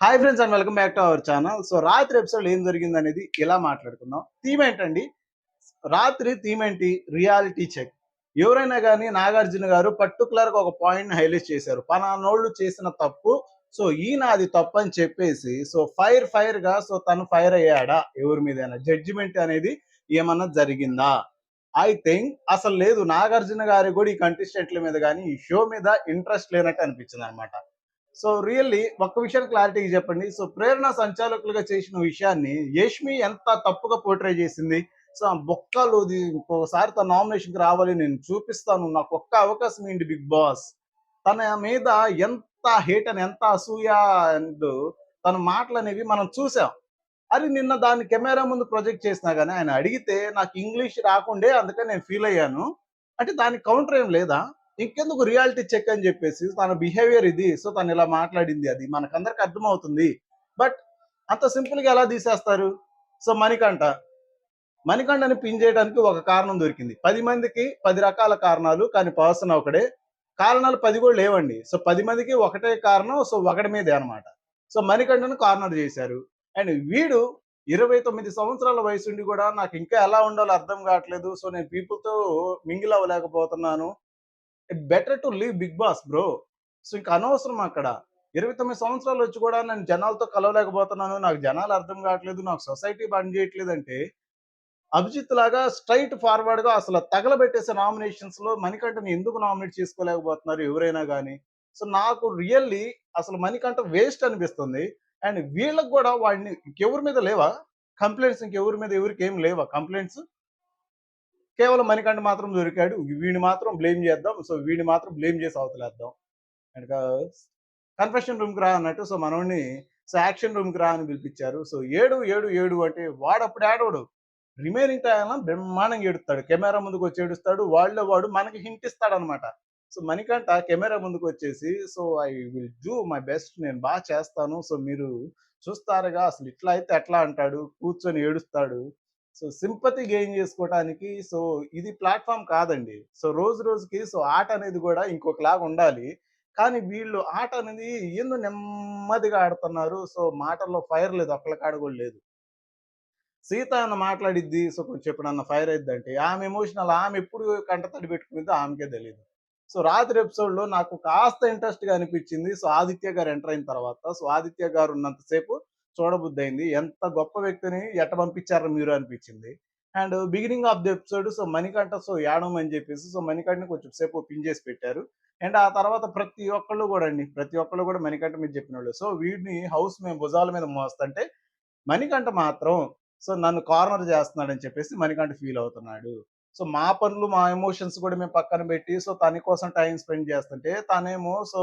Hi friends and welcome back to our channel so రాత్రి episode ఏం జరిగింది అనేది ఇలా మాట్లాడుకుందాం? థీమ్ ఏంటండి? రాత్రి థీమ్ ఏంటి? రియాలిటీ చెక్ ఎవరైనా కానీ నాగార్జున గారు పర్టికులర్గా ఒక పాయింట్ హైలైట్ చేశారు. పనానోళ్ళు చేసిన తప్పు. సో ఈయన అది తప్పు అని చెప్పేసి సో ఫైర్ ఫైర్గా సో తను ఫైర్ అయ్యాడా? ఎవరి మీద జడ్జిమెంట్ అనేది ఏమన్నా జరిగిందా? ఐ థింక్ అసలు లేదు. నాగార్జున గారి కూడా ఈ కంటెస్టెంట్ల మీద కానీ ఈ షో మీద ఇంట్రెస్ట్ లేనట్టు అనిపించింది అనమాట సో రియల్లీ ఒక్క విషయాన్ని క్లారిటీగా చెప్పండి. సో ప్రేరణ సంచాలకులుగా చేసిన విషయాన్ని యష్మి ఎంత తప్పుగా పోర్ట్రే చేసింది. సో బొక్కలు ఇది తన నామినేషన్కి రావాలి నేను చూపిస్తాను. నాకు ఒక్క అవకాశం ఏంటి బిగ్ బాస్? తన మీద ఎంత హేట్ అని ఎంత అసూయ అంటూ తన మాటలు అనేవి మనం చూసాం. అది నిన్న దాన్ని కెమెరా ముందు ప్రొజెక్ట్ చేసినా కానీ ఆయన అడిగితే నాకు ఇంగ్లీష్ రాకుండే అందుకని నేను ఫీల్ అయ్యాను. అంటే దానికి కౌంటర్ ఏం లేదా? ఇంకెందుకు రియాలిటీ చెక్ అని చెప్పేసి తన బిహేవియర్ ఇది. సో తను ఇలా మాట్లాడింది అది. మనకందరికి అర్థమవుతుంది. బట్ అంత సింపుల్గా ఎలా తీసేస్తారు? సో మణికంఠ. మణికంఠని పిన్ చేయడానికి ఒక కారణం దొరికింది. పది మందికి పది రకాల కారణాలు కానీ పర్సన్ ఒకడే. కారణాలు పది కూడా లేవండి. సో పది మందికి ఒకటే కారణం సో ఒకటి మీదే అన్నమాట. సో మణికంఠను కార్నర్ చేశారు. అండ్ వీడు ఇరవై తొమ్మిది సంవత్సరాల వయసు ఉండి కూడా నాకు ఇంకా ఎలా ఉండాలో అర్థం కావట్లేదు. సో నేను పీపుల్తో mingle అవ్వలేకపోతున్నాను. Better to leave Bigg Boss bro. So ఇంకా అనవసరం అక్కడ. ఇరవై తొమ్మిది సంవత్సరాలు వచ్చి కూడా నేను జనాలతో కలవలేకపోతున్నాను. నాకు జనాలు అర్థం కావట్లేదు. నాకు సొసైటీ పని చేయట్లేదు అంటే అభిజిత్ లాగా స్ట్రైట్ ఫార్వర్డ్గా అసలు తగలబెట్టేసే నామినేషన్స్లో మణికంఠని ఎందుకు నామినేట్ చేసుకోలేకపోతున్నారు ఎవరైనా కానీ సో నాకు రియల్లీ అసలు మణికంఠ వేస్ట్ అనిపిస్తుంది. అండ్ వీళ్ళకి కూడా వాడిని ఇంకెవరి మీద లేవా? కంప్లైంట్స్ ఇంకెవరి మీద? ఎవరికి ఏం లేవా? కంప్లైంట్స్? కేవలం మణికంఠ మాత్రం దొరికాడు. వీడిని మాత్రం బ్లేమ్ చేద్దాం. సో వీడిని మాత్రం బ్లేమ్ చేసి అవతలేద్దాం. అండ్ కన్ఫెషన్ రూమ్కి రా అన్నట్టు. సో మనోడిని సో యాక్షన్ రూమ్కి రా అని పిలిపించారు. సో ఏడు ఏడు ఏడు అంటే వాడు అప్పుడు ఏడవడు రిమైనింగ్ టైం బ్రహ్మాండంగా ఏడుస్తాడు. కెమెరా ముందుకు వచ్చి ఏడుస్తాడు. వాళ్ళే వాడు మనకి హింట్ ఇస్తాడు అనమాట సో మణికంఠ కెమెరా ముందుకు వచ్చేసి so I will do my best నేను బాగా చేస్తాను. సో మీరు చూస్తారుగా. అసలు ఇట్లా అయితే ఎట్లా? అంటాడు. కూర్చొని ఏడుస్తాడు. సో సింపతి గెయిన్ చేసుకోవడానికి సో ఇది ప్లాట్ఫామ్ కాదండి. సో రోజు రోజుకి సో ఆట అనేది కూడా ఇంకొకలాగా ఉండాలి. కానీ వీళ్ళు ఆట అనేది ఎందు నెమ్మదిగా ఆడుతున్నారు? సో మాటల్లో ఫైర్ లేదు ఒక్కళ్ళ కాడ కూడా లేదు. సీత అన్న మాట్లాడిద్ది సో కొంచెం అన్న ఫైర్ అయిద్ది అంటే ఆమె ఎమోషనల్ ఆమె ఎప్పుడు కంట తడి పెట్టుకునేదో ఆమెకే తెలియదు సో రాత్రి ఎపిసోడ్లో నాకు కాస్త ఇంట్రెస్ట్గా అనిపించింది సో ఆదిత్య గారు ఎంటర్ అయిన తర్వాత సో ఆదిత్య గారు ఉన్నంతసేపు చూడబుద్ధి అయింది ఎంత గొప్ప వ్యక్తిని ఎట్ట పంపించారు మీరు అనిపించింది. And beginning of the episode so Manikanta so యాడం అని చెప్పేసి సో మణికంఠని కొంచెం సేపు పిన్ చేసి పెట్టారు. అండ్ ఆ తర్వాత ప్రతి ఒక్కళ్ళు కూడా అండి ప్రతి ఒక్కళ్ళు కూడా మణికంఠ మీద చెప్పిన వాళ్ళు సో వీడిని హౌస్ మేము భుజాల మీద మోస్తుంటే మణికంఠ మాత్రం సో నన్ను కార్నర్ చేస్తున్నాడని చెప్పేసి మణికంఠ ఫీల్ అవుతున్నాడు. సో మా పనులు మా ఎమోషన్స్ కూడా మేము పక్కన పెట్టి సో తన కోసం టైం స్పెండ్ చేస్తుంటే తనేమో సో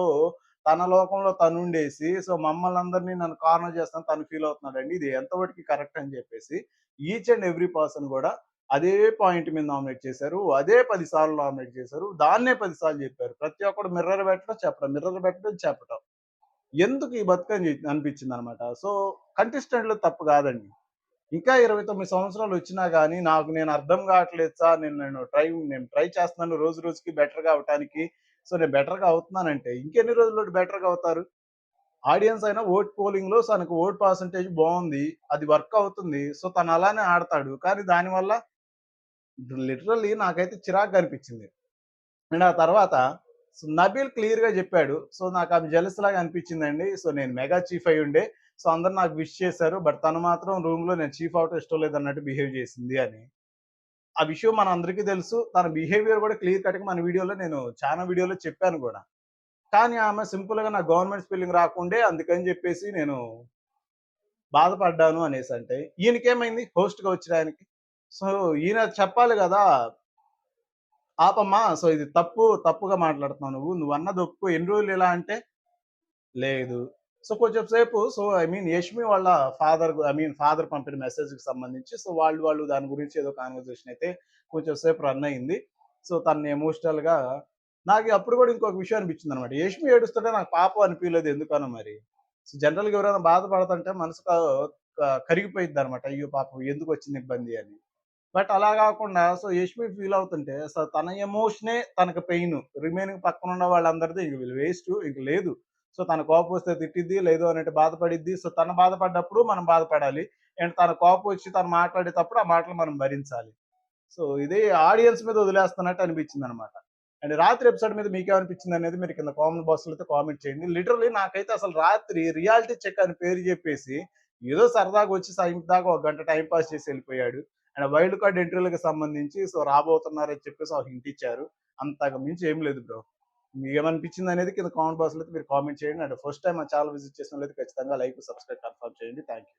తన లోకంలో తను ఉండేసి సో మమ్మల్ని అందరినీ నన్ను కార్నర్ చేస్తాను తను ఫీల్ అవుతున్నాడండి. ఇది ఎంతవరకు కరెక్ట్ అని చెప్పేసి ఈచ్ అండ్ ఎవ్రీ పర్సన్ కూడా అదే పాయింట్ మీద నామినేట్ చేశారు. అదే పది సార్లు నామినేట్ చేశారు. దాన్నే పది సార్లు చెప్పారు. ప్రతి ఒక్కడు మిర్రర్ పెట్టడం చెప్పడం మిర్రర్ పెట్టడం చెప్పడం ఎందుకు ఈ బతుకని అనిపించింది అనమాట సో కంటెస్టెంట్లు తప్పు కాదండి. ఇంకా ఇరవై తొమ్మిది సంవత్సరాలు వచ్చినా కానీ నాకు నేను అర్థం కావట్లేదు సార్. నేను నేను ట్రై నేను ట్రై చేస్తున్నాను రోజు రోజుకి బెటర్గా అవటానికి సో నేను బెటర్గా అవుతున్నానంటే ఇంకెన్ని రోజుల్లో బెటర్గా అవుతారు? ఆడియన్స్ అయినా ఓట్ పోలింగ్లో తనకు ఓట్ పర్సంటేజ్ బాగుంది అది వర్క్ అవుతుంది. సో తను అలానే ఆడతాడు. కానీ దానివల్ల లిటరల్లీ నాకైతే చిరాకు అనిపించింది. అండ్ ఆ తర్వాత సో నబీల్ క్లియర్గా చెప్పాడు. సో నాకు ఆమె జెలస్ లాగా అనిపించిందండి. సో నేను మెగా చీఫ్ అయి ఉండే. సో అందరు నాకు విష్ చేశారు. బట్ తను మాత్రం రూమ్లో నేను చీఫ్ అవుట్ ఇష్టం లేదు అన్నట్టు బిహేవ్ చేసింది అని. ఆ విషయం మన అందరికీ తెలుసు. తన బిహేవియర్ కూడా క్లియర్ కట్గా మన వీడియోలో నేను చాలా వీడియోలో చెప్పాను కూడా. కానీ ఆమె సింపుల్గా నా గవర్నమెంట్ స్పెల్లింగ్ రాకుండే అందుకని చెప్పేసి నేను బాధపడ్డాను అనేసి అంటే ఈయనకేమైంది? హోస్ట్గా వచ్చడానికి సో ఈయన చెప్పాలి కదా ఆపమ్మా సో ఇది తప్పు తప్పుగా మాట్లాడుతున్నావు నువ్వు. నువ్వు అన్నది ఒప్పు ఎన్ని రోజులు ఇలా అంటే? లేదు. సో కొంచెం సేపు సో ఐ మీన్ యష్మి వాళ్ళ ఫాదర్ ఐ మీన్ ఫాదర్ పంపిన మెసేజ్కి సంబంధించి సో వాళ్ళు వాళ్ళు దాని గురించి ఏదో కాన్వర్జేషన్ అయితే కొంచెం సేపు రన్ అయింది. సో తను ఎమోషనల్గా నాకు అప్పుడు కూడా ఇంకొక విషయం అనిపించింది అనమాట యష్మి ఏడుస్తుంటే నాకు పాపం అనిపించలేదు. ఎందుకనో మరి? సో జనరల్గా ఎవరైనా బాధపడుతుంటే మనసు కరిగిపోయింది అనమాట అయ్యో పాపం ఎందుకు వచ్చింది ఇబ్బంది అని. బట్ అలా కాకుండా సో యష్మి ఫీల్ అవుతుంటే సో తన ఎమోషనే తనకు పెయిన్ రిమైనింగ్ పక్కన ఉన్న వాళ్ళందరిది ఇంక వీళ్ళు వేస్ట్ ఇంక లేదు. సో తన కోపం వస్తే తిట్టిద్ది లేదు అనేది బాధపడిద్ది. సో తను బాధపడ్డప్పుడు మనం బాధపడాలి. అండ్ తన కోపం వచ్చి తను మాట్లాడేటప్పుడు ఆ మాటలు మనం భరించాలి. సో ఇది ఆడియన్స్ మీద వదిలేస్తున్నట్టు అనిపించింది అనమాట అండ్ రాత్రి ఎపిసోడ్ మీద మీకేమనిపించింది అనేది మీరు కింద కామెంట్ బాక్స్ అయితే కామెంట్ చేయండి. లిటరలీ నాకైతే అసలు రాత్రి రియాలిటీ చెక్ అని పేరు చెప్పేసి ఏదో సరదాగా వచ్చి సాయంత్రం దాకా ఒక గంట టైం పాస్ చేసి వెళ్ళిపోయాడు. అండ్ వైల్డ్ కార్డ్ ఎంట్రీలకు సంబంధించి సో రాబోతున్నారని చెప్పేసి ఒక హింట్ ఇచ్చారు. అంతకు మించి ఏం లేదు బ్రో. మీకు ఏమనిపించింది అనేది కింద కామెంట్ బాక్స్ మీరు కామెంట్ చేయండి. అండ్ ఫస్ట్ టైం మా ఛానల్ విజిట్ చేసిన వాళ్ళైతే ఖచ్చితంగా లైక్ సబ్స్క్రైబ్ కన్ఫర్మ్ చేయండి. Thank you